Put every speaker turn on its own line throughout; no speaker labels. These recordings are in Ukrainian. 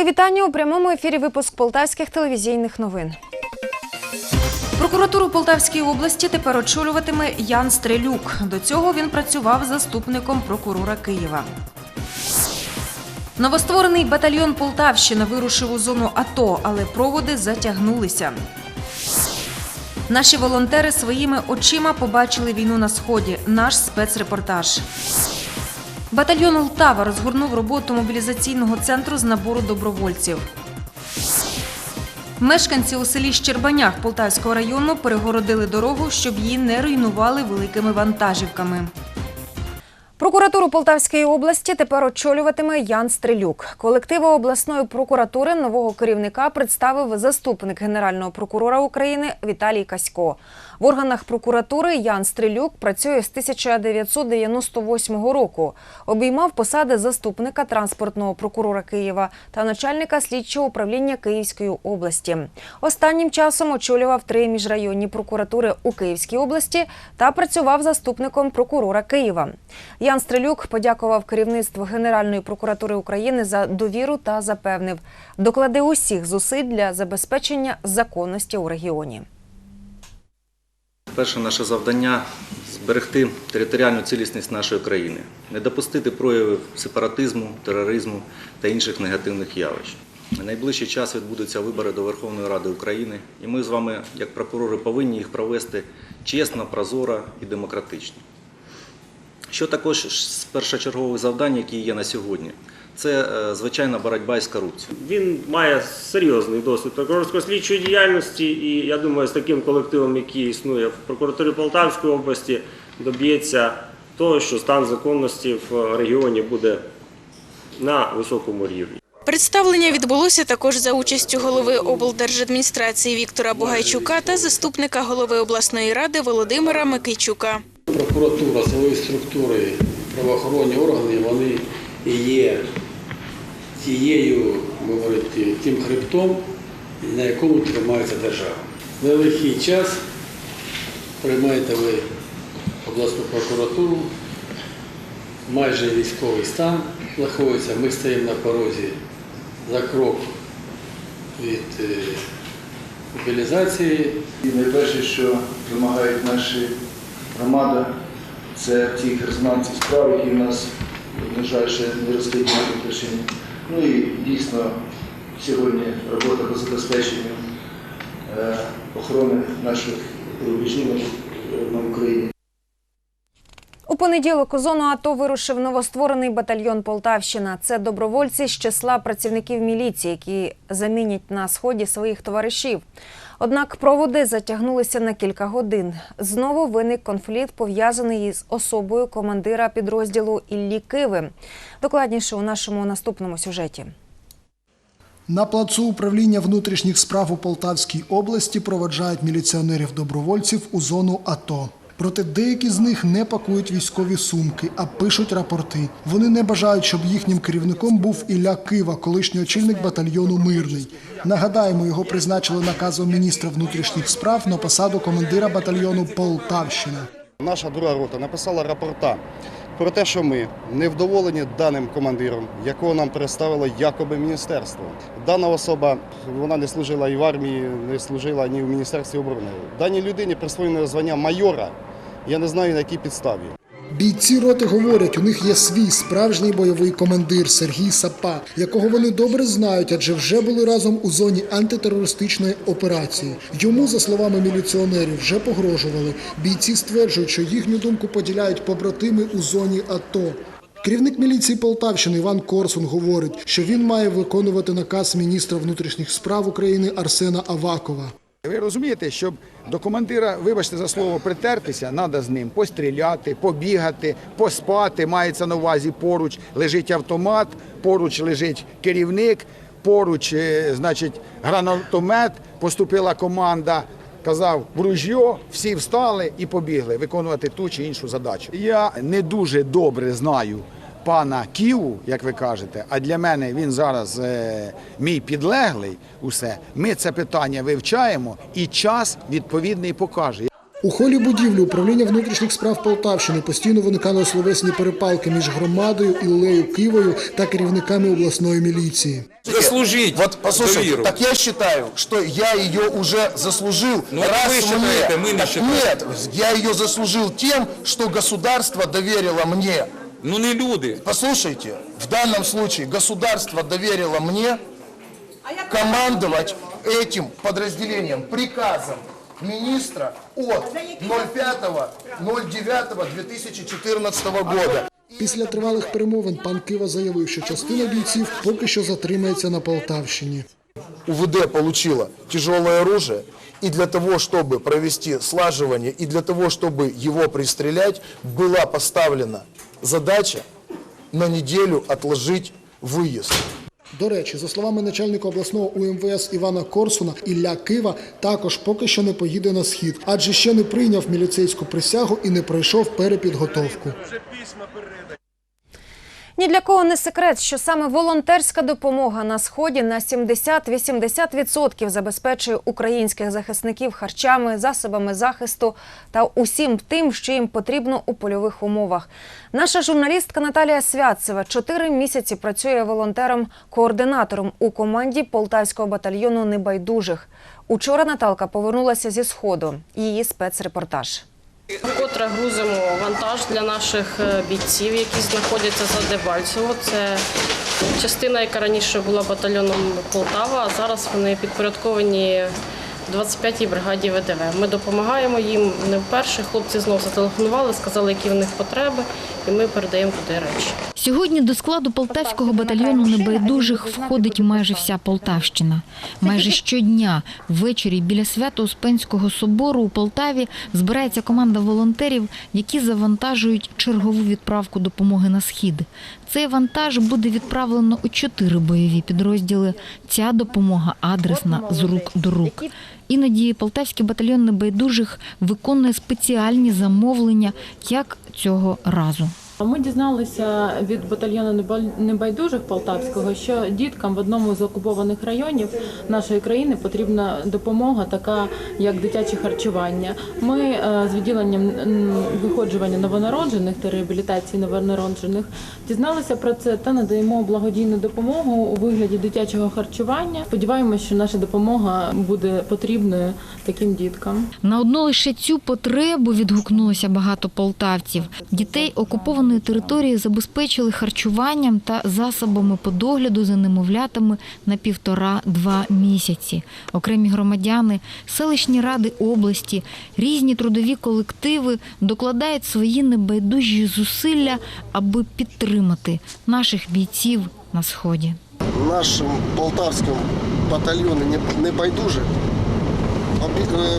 Мої вітання у прямому ефірі. Випуск полтавських телевізійних новин. Прокуратуру Полтавської області тепер очолюватиме Ян Стрелюк. До цього він працював заступником прокурора Києва. Новостворений батальйон Полтавщина вирушив у зону АТО, але проводи затягнулися. Наші волонтери своїми очима побачили війну на сході. Наш спецрепортаж. Батальйон Ултава розгорнув роботу мобілізаційного центру з набору добровольців. Мешканці у селі Щербанях Полтавського району перегородили дорогу, щоб її не руйнували великими вантажівками. Прокуратуру Полтавської області тепер очолюватиме Ян Стрелюк. Колективу обласної прокуратури нового керівника представив заступник генерального прокурора України Віталій Касько. В органах прокуратури Ян Стрелюк працює з 1998 року. Обіймав посади заступника транспортного прокурора Києва та начальника слідчого управління Київської області. Останнім часом очолював три міжрайонні прокуратури у Київській області та працював заступником прокурора Києва. Ян Стрелюк подякував керівництву Генеральної прокуратури України за довіру та запевнив, докладе усіх зусиль для забезпечення законності у регіоні.
Перше наше завдання зберегти територіальну цілісність нашої країни, не допустити проявів сепаратизму, тероризму та інших негативних явищ. На найближчий час відбудуться вибори до Верховної Ради України, і ми з вами, як прокурори, повинні їх провести чесно, прозоро і демократично. Що також з першочергових завдань, які є на сьогодні, це е, звичайна боротьба із корупцією.
Він має серйозний досвід прокурорської слідчої діяльності, і я думаю, з таким колективом, який існує в прокуратурі Полтавської області, доб'ється того, що стан законності в регіоні буде на високому рівні.
Представлення відбулося також за участю голови облдержадміністрації Віктора Бугайчука та заступника голови обласної ради Володимира Микийчука.
Прокуратура, силові структури, правоохоронні органи, вони є тією, говорити, тим хребтом, на якому тримається держава. Великий час приймаєте ви обласну прокуратуру, майже військовий стан знаходиться. Ми стоїмо на порозі за крок від е, мобілізації.
І найперше, що вимагають наші громади, це ті резонансні справи, які в нас, на жаль, ще не розкриті на. Ну і дійсно сьогодні робота по забезпеченню е, охорони наших рубежів на Україні.
У понеділок у зону АТО вирушив новостворений батальйон Полтавщина. Це добровольці з числа працівників міліції, які замінять на сході своїх товаришів. Однак проводи затягнулися на кілька годин. Знову виник конфлікт, пов'язаний із особою командира підрозділу Іллі Киви. Докладніше у нашому наступному сюжеті.
На плацу управління внутрішніх справ у Полтавській області проводжають міліціонерів-добровольців у зону АТО. Проте деякі з них не пакують військові сумки, а пишуть рапорти. Вони не бажають, щоб їхнім керівником був Ілля Кива, колишній очільник батальйону Мирний. Нагадаємо, його призначили наказом міністра внутрішніх справ на посаду командира батальйону Полтавщина.
Наша друга рота написала рапорта про те, що ми невдоволені даним командиром, якого нам представило якоби міністерство. Дана особа вона не служила і в армії, не служила ні в міністерстві оборони. Даній людині присвоєно звання майора. Я не знаю на якій підставі.
Бійці роти говорять, у них є свій справжній бойовий командир Сергій Сапа, якого вони добре знають, адже вже були разом у зоні антитерористичної операції. Йому, за словами міліціонерів, вже погрожували. Бійці стверджують, що їхню думку поділяють побратими у зоні АТО. Керівник міліції Полтавщини Іван Корсун говорить, що він має виконувати наказ міністра внутрішніх справ України Арсена Авакова.
Ви розумієте, щоб до командира, вибачте за слово, притертися, треба з ним постріляти, побігати, поспати. Мається на увазі поруч лежить автомат, поруч лежить керівник, поруч, е, значить, гранатомет. Поступила команда. Казав в ружьо, всі встали і побігли виконувати ту чи іншу задачу. Я не дуже добре знаю пана Ківу, як ви кажете, а для мене він зараз е, мій підлеглий. Усе ми це питання вивчаємо, і час відповідний покаже.
У холі будівлі управління внутрішніх справ Полтавщини постійно виникали словесні перепалки між громадою Іллею Кивою та керівниками обласної міліції.
Заслужить
Вот послушайте,
доверу.
так я считаю, что я ее уже заслужил.
Ну, это вы считаете, мы не
Так
считаем.
Нет, я ее заслужил тем, что государство доверило мне.
Ну не люди.
Послушайте, в данном случае государство доверило мне командовать этим подразделением приказом министра от 05.09.2014 года.
Після тривалих перемовин пан Кива заявив, що частина бійців поки що затримається на Полтавщині.
УВД получила тяжелое оружие, и для того, чтобы провести слаживание, и для того, чтобы его пристрелять, была поставлена задача на неделю отложить выезд.
До речі, за словами начальника обласного УМВС Івана Корсуна, Ілля Кива також поки що не поїде на схід, адже ще не прийняв міліцейську присягу і не пройшов перепідготовку.
Ні для кого не секрет, що саме волонтерська допомога на сході на 70-80% забезпечує українських захисників харчами, засобами захисту та усім тим, що їм потрібно у польових умовах. Наша журналістка Наталія Святцева чотири місяці працює волонтером-координатором у команді полтавського батальйону небайдужих. Учора Наталка повернулася зі сходу. Її спецрепортаж.
Вкотре грузимо вантаж для наших е, бійців, які знаходяться за Дебальцево. Це частина, яка раніше була батальйоном Полтава, а зараз вони підпорядковані 25-й бригаді ВДВ. Ми допомагаємо їм не вперше. Хлопці знову зателефонували, сказали, які в них потреби, і ми передаємо туди речі.
Сьогодні до складу полтавського батальйону небайдужих входить майже вся Полтавщина. Майже щодня ввечері біля Свято-Успенського собору у Полтаві збирається команда волонтерів, які завантажують чергову відправку допомоги на схід. Цей вантаж буде відправлено у чотири бойові підрозділи. Ця допомога адресна з рук до рук. Іноді полтавський батальйон небайдужих виконує спеціальні замовлення, як цього разу.
Ми дізналися від батальйону «Небаль- небайдужих полтавського, що діткам в одному з окупованих районів нашої країни потрібна допомога, така як дитяче харчування. Ми е, з відділенням виходжування новонароджених та реабілітації новонароджених дізналися про це та надаємо благодійну допомогу у вигляді дитячого харчування. Сподіваємося, що наша допомога буде потрібною таким діткам.
На одну лише цю потребу відгукнулося багато полтавців. Дітей окупованої території забезпечили харчуванням та засобами по догляду за немовлятами на півтора-два місяці. Окремі громадяни, селищні ради області, різні трудові колективи докладають свої небайдужі зусилля, аби підтримати наших бійців на сході.
Нашим полтавським батальйону не, байдуже.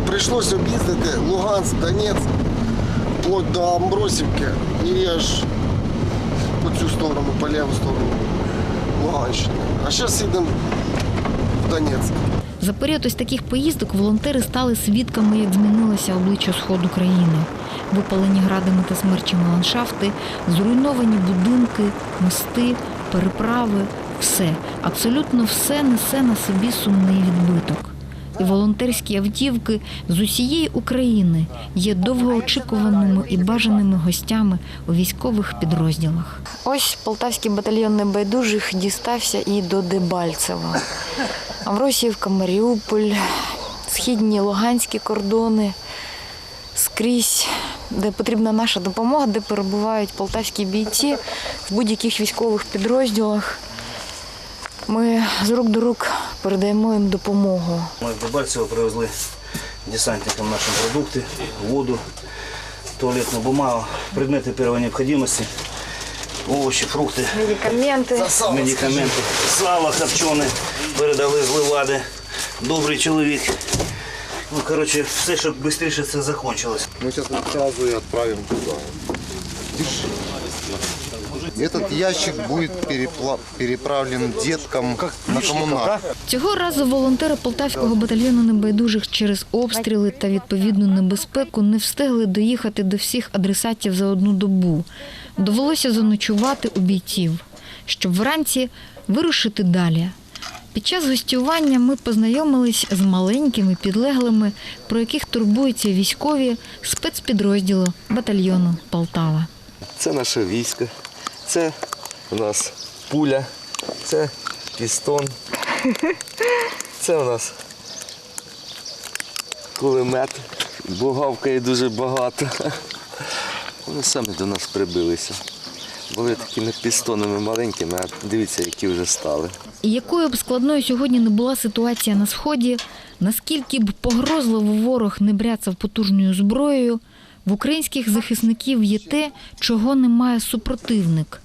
Прийшлося об'їздити Луганськ, Донецьк, вплоть до Амбросівки і аж по цю сторону, по ліву сторону Луганщини. А зараз їдемо в Донецьк.
За період ось таких поїздок волонтери стали свідками, як змінилося обличчя сходу країни. Випалені градами та смерчами ландшафти, зруйновані будинки, мости, переправи все, абсолютно все несе на собі сумний відбиток. І волонтерські автівки з усієї України є довгоочікуваними і бажаними гостями у військових підрозділах. Ось полтавський батальйон небайдужих дістався і до Дебальцева. Авросіївка, Маріуполь, східні луганські кордони, скрізь, де потрібна наша допомога, де перебувають полтавські бійці в будь-яких військових підрозділах. Ми з рук до рук передаємо їм допомогу.
Ми в Дебальцево привезли десантникам наші продукти, воду, туалетну бумагу, предмети першої необхідності, овочі, фрукти,
Медикаменти.
медикаменти, сало харчоне, передали з Левади. Добрий чоловік. Ну, коротше, все, щоб швидше це закінчилось.
Ми зараз одразу і відправимо туди. Этот ящик будет переправлен деткам на коммунар.
Цього разу волонтери полтавського батальйону небайдужих через обстріли та відповідну небезпеку не встигли доїхати до всіх адресатів за одну добу. Довелося заночувати у бійців, щоб вранці вирушити далі. Під час гостювання ми познайомились з маленькими підлеглими, про яких турбуються військові спецпідрозділу батальйону Полтава.
Це наше військо, це у нас пуля, це пістон, це у нас кулемет, бугавкає дуже багато. Вони самі до нас прибилися. Були такими пістонами маленькими, а дивіться, які вже стали.
І якою б складною сьогодні не була ситуація на сході, наскільки б погрозливо ворог не бряцав потужною зброєю, в українських захисників є те, чого не має супротивник.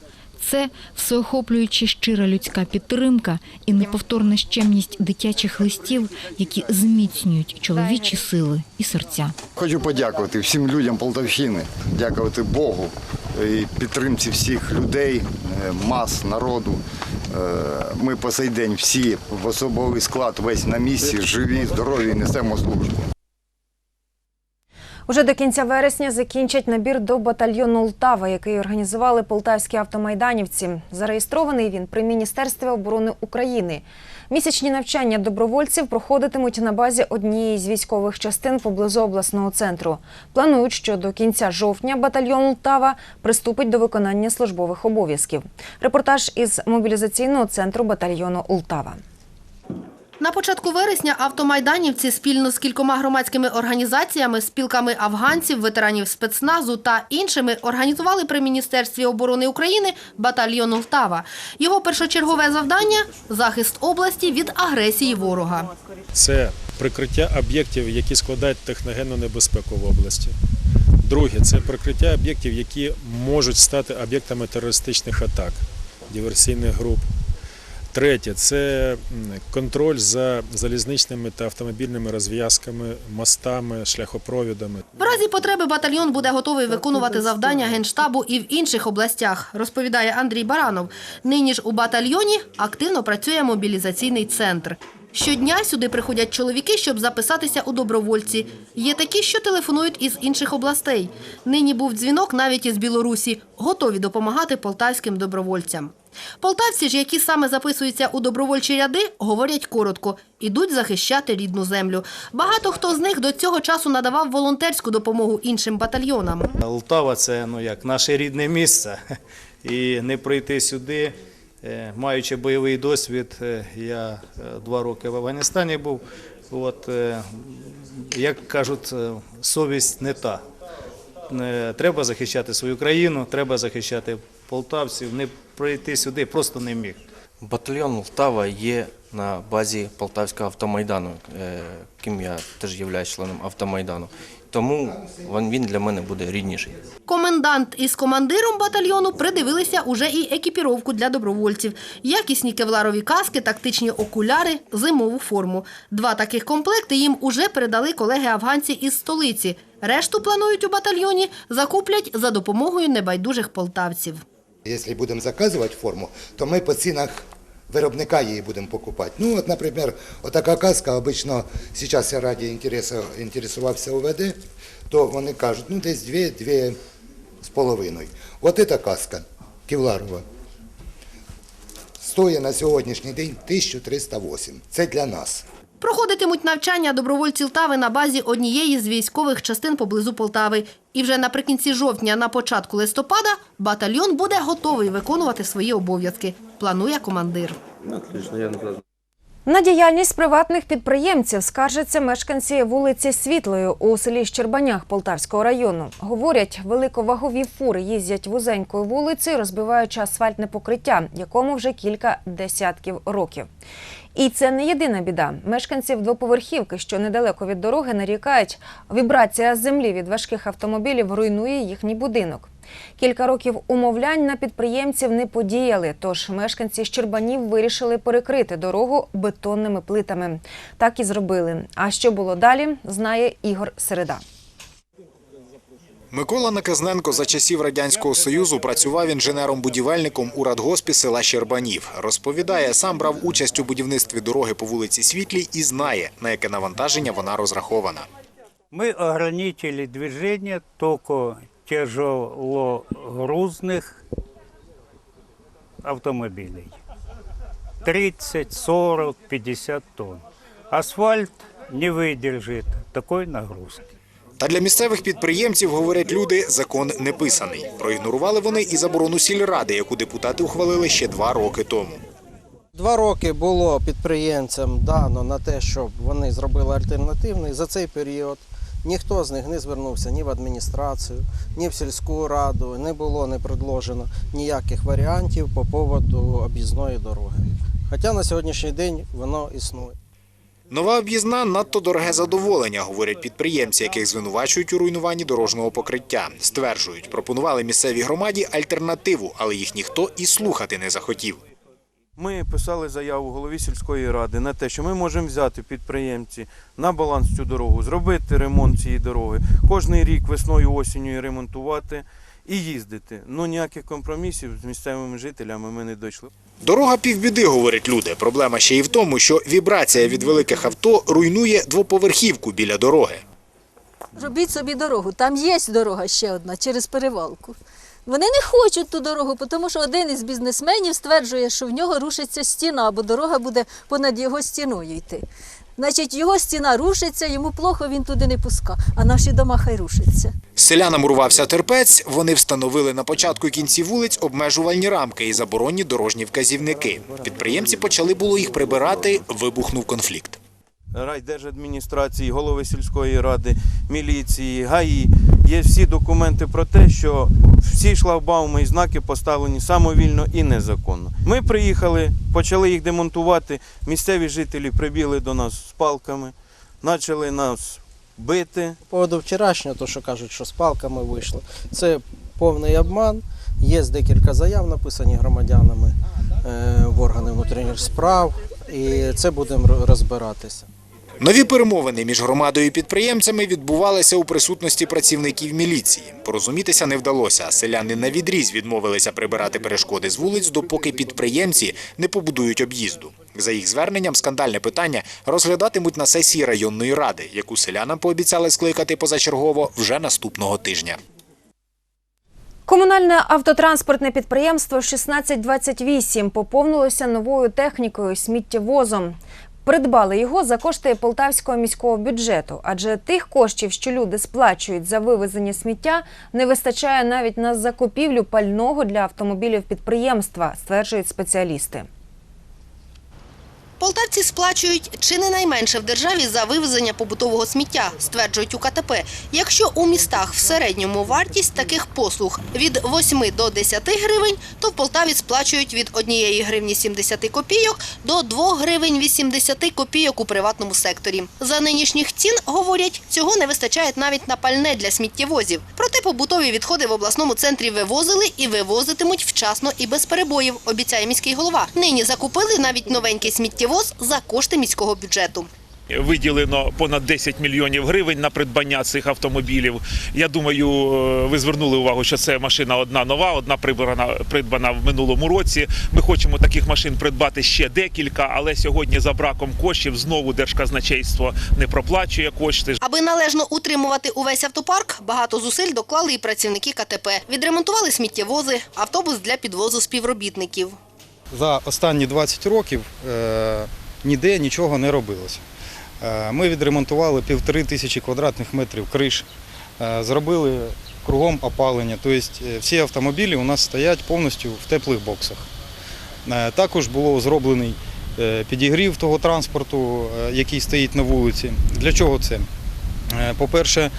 Це всеохоплююча щира людська підтримка і неповторна щемність дитячих листів, які зміцнюють чоловічі сили і серця.
Хочу подякувати всім людям Полтавщини, дякувати Богу і підтримці всіх людей, е, мас, народу. Е, Ми по цей день всі в особовий склад весь на місці, живі, здорові, несемо службу.
Уже до кінця вересня закінчать набір до батальйону Лтава, який організували полтавські автомайданівці. Зареєстрований він при Міністерстві оборони України. Місячні навчання добровольців проходитимуть на базі однієї з військових частин поблизу обласного центру. Планують, що до кінця жовтня батальйон Лтава приступить до виконання службових обов'язків. Репортаж із мобілізаційного центру батальйону Лтава.
На початку вересня автомайданівці спільно з кількома громадськими організаціями, спілками афганців, ветеранів спецназу та іншими організували при Міністерстві оборони України батальйон Лтава. Його першочергове завдання захист області від агресії ворога.
Це прикриття об'єктів, які складають техногенну небезпеку в області. Друге це прикриття об'єктів, які можуть стати об'єктами терористичних атак, диверсійних груп. Третє це контроль за залізничними та автомобільними розв'язками, мостами, шляхопровідами.
В разі потреби батальйон буде готовий виконувати завдання Генштабу і в інших областях, розповідає Андрій Баранов. Нині ж у батальйоні активно працює мобілізаційний центр. Щодня сюди приходять чоловіки, щоб записатися у добровольці. Є такі, що телефонують із інших областей. Нині був дзвінок навіть із Білорусі, готові допомагати полтавським добровольцям. Полтавці ж, які саме записуються у добровольчі ряди, говорять коротко – ідуть захищати рідну землю. Багато хто з них до цього часу надавав волонтерську допомогу іншим батальйонам.
Лтава це ну як наше рідне місце. І не прийти сюди, маючи бойовий досвід, е, я е, два роки в Афганістані був. От, е, як кажуть, е, совість не та. Е, Треба захищати свою країну, треба захищати полтавців. Не прийти сюди просто не міг.
Батальйон Лтава є на базі Полтавського автомайдану, е, ким я теж є членом автомайдану. Тому він для мене буде рідніший.
Комендант із командиром батальйону придивилися уже і екіпіровку для добровольців. Якісні кевларові каски, тактичні окуляри, зимову форму. Два таких комплекти їм уже передали колеги-афганці із столиці. Решту планують у батальйоні закуплять за допомогою небайдужих полтавців.
Если будем заказывать форму, то мы по ценах виробника її будемо покупати. Ну, от, наприклад, отака каска, обично, зараз я раді інтересу, інтересувався УВД, то вони кажуть, ну, десь дві, дві з половиною. От ця каска, кевларова, стоїть на сьогоднішній день 1308. Це для нас.
Проходитимуть навчання добровольці Лтави на базі однієї з військових частин поблизу Полтави. І вже наприкінці жовтня, на початку листопада, батальйон буде готовий виконувати свої обов'язки, планує командир.
На діяльність приватних підприємців скаржаться мешканці вулиці Світлої у селі Щербанях Полтавського району. Говорять, великовагові фури їздять вузенькою вулицею, розбиваючи асфальтне покриття, якому вже кілька десятків років. І це не єдина біда. Мешканців двоповерхівки, що недалеко від дороги, нарікають, вібрація землі від важких автомобілів руйнує їхній будинок. Кілька років умовлянь на підприємців не подіяли, тож мешканці Щербанів вирішили перекрити дорогу бетонними плитами. Так і зробили. А що було далі, знає Ігор Середа.
Микола Наказненко за часів Радянського Союзу працював інженером-будівельником у радгоспі села Щербанів. Розповідає, сам брав участь у будівництві дороги по вулиці Світлій і знає, на яке навантаження вона розрахована.
Мы ограничили движение только тяжелогрузных автомобилей. 30, 40, 50 тонн. Асфальт не выдержит такой нагрузки.
Та для місцевих підприємців, говорять люди, закон не писаний. Проігнорували вони і заборону сільради, яку депутати ухвалили ще два роки тому.
Два роки було підприємцям дано на те, щоб вони зробили альтернативний. За цей період ніхто з них не звернувся ні в адміністрацію, ні в сільську раду. Не було не предложено ніяких варіантів по поводу об'їзної дороги. Хоча на сьогоднішній день воно існує.
Нова об'їзна надто дороге задоволення, говорять підприємці, яких звинувачують у руйнуванні дорожнього покриття. Стверджують, пропонували місцевій громаді альтернативу, але їх ніхто і слухати не захотів.
Ми писали заяву голові сільської ради на те, що ми можемо взяти підприємці на баланс цю дорогу, зробити ремонт цієї дороги, кожний рік весною осінню її ремонтувати і їздити. Ну ніяких компромісів з місцевими жителями ми не дійшли.
Дорога півбіди, говорять люди. Проблема ще й в тому, що вібрація від великих авто руйнує двоповерхівку біля дороги.
Робіть собі дорогу. Там є дорога ще одна через перевалку. Вони не хочуть ту дорогу, тому що один із бізнесменів стверджує, що в нього рушиться стіна, бо дорога буде понад його стіною йти. Значить, його стіна рушиться, йому плохо, він туди не пуска, а наші дома хай рушаться.
Селянам урвався терпець. Вони встановили на початку і кінці вулиць обмежувальні рамки і заборонні дорожні вказівники. Підприємці почали було їх прибирати. Вибухнув конфлікт.
Райдержадміністрації, голови сільської ради, міліції, ГАІ. Є всі документи про те, що всі шлагбауми і знаки поставлені самовільно і незаконно. Ми приїхали, почали їх демонтувати. Місцеві жителі прибігли до нас з палками, почали нас бити.
По поводу вчорашнього, то що кажуть, що з палками вийшло, це повний обман. Є декілька заяв, написані громадянами е, в органи внутрішніх справ, і це будемо розбиратися.
Нові перемовини між громадою і підприємцями відбувалися у присутності працівників міліції. Порозумітися не вдалося. Селяни на відріз відмовилися прибирати перешкоди з вулиць, допоки підприємці не побудують об'їзду. За їх зверненням, скандальне питання розглядатимуть на сесії районної ради, яку селянам пообіцяли скликати позачергово вже наступного тижня.
Комунальне автотранспортне підприємство 1628 поповнилося новою технікою сміттєвозом. Придбали його за кошти полтавського міського бюджету, адже тих коштів, що люди сплачують за вивезення сміття, не вистачає навіть на закупівлю пального для автомобілів підприємства, стверджують спеціалісти.
Полтавці сплачують чи не найменше в державі за вивезення побутового сміття, стверджують у КТП. Якщо у містах в середньому вартість таких послуг від 8 до 10 гривень, то в Полтаві сплачують від 1 гривні 70 копійок до 2 гривень 80 копійок у приватному секторі. За нинішніх цін, говорять, цього не вистачає навіть на пальне для сміттєвозів. Проте побутові відходи в обласному центрі вивозили і вивозитимуть вчасно і без перебоїв, обіцяє міський голова. Нині закупили навіть новенький сміттєвоз за кошти міського бюджету.
Виділено понад 10 мільйонів гривень на придбання цих автомобілів. Я думаю, е, ви звернули увагу, що це машина одна нова, одна придбана, придбана в минулому році. Ми хочемо таких машин придбати ще декілька, але сьогодні за браком коштів знову держказначейство не проплачує кошти.
Аби належно утримувати увесь автопарк, багато зусиль доклали і працівники КТП. Відремонтували сміттєвози, автобус для підвозу співробітників.
За останні 20 років е, ніде нічого не робилося. Е, Ми відремонтували півтори тисячі квадратних метрів криш, е, зробили кругом опалення. Тобто всі автомобілі у нас стоять повністю в теплих боксах. Також було зроблений підігрів того транспорту, який стоїть на вулиці. Для чого це? По-перше,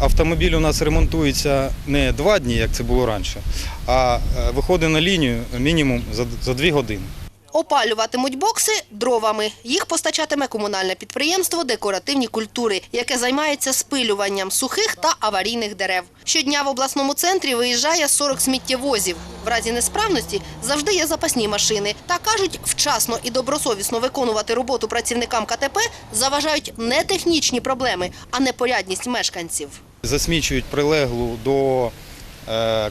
автомобіль у нас ремонтується не два дні, як це було раніше, а е, виходить на лінію мінімум за дві години.
Опалюватимуть бокси дровами. Їх постачатиме комунальне підприємство «Декоративні культури», яке займається спилюванням сухих та аварійних дерев. Щодня в обласному центрі виїжджає 40 сміттєвозів. В разі несправності завжди є запасні машини. Та кажуть, вчасно і добросовісно виконувати роботу працівникам КТП заважають не технічні проблеми, а непорядність мешканців.
Засмічують прилеглу до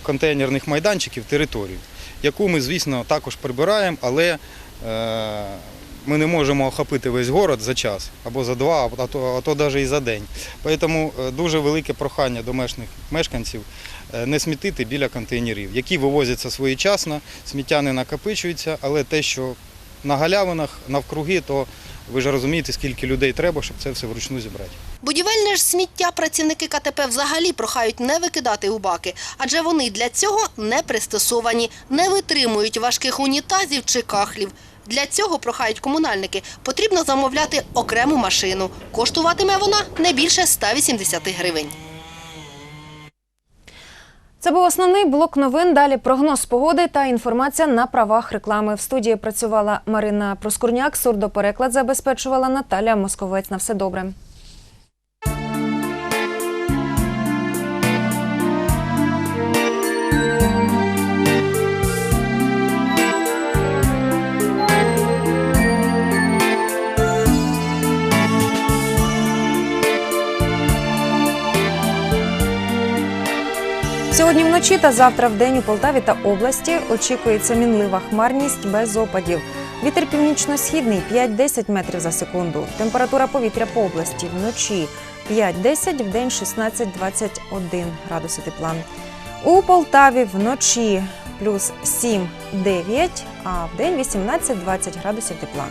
контейнерних майданчиків територію, яку ми, звісно, також прибираємо, але е, ми не можемо охопити весь город за час або за два, а то, а то навіть і за день. Тому е, дуже велике прохання до мешканих мешканців е, не смітити біля контейнерів, які вивозяться своєчасно, сміття не накопичується, але те, що на галявинах, навкруги, то ви ж розумієте, скільки людей треба, щоб це все вручну зібрати.
Будівельне ж сміття працівники КТП взагалі прохають не викидати у баки, адже вони для цього не пристосовані, не витримують важких унітазів чи кахлів. Для цього прохають комунальники. Потрібно замовляти окрему машину. Коштуватиме вона не більше 180 гривень.
Це був основний блок новин. Далі прогноз погоди та інформація на правах реклами. В студії працювала Марина Проскурняк, сурдопереклад забезпечувала Наталя Московець. На все добре. Сьогодні вночі та завтра вдень у Полтаві та області очікується мінлива хмарність без опадів. Вітер північно-східний 5-10 метрів за секунду. Температура повітря по області вночі 5-10, вдень 16-21 градуси тепла. У Полтаві вночі плюс 7-9, а вдень 18-20 градусів тепла.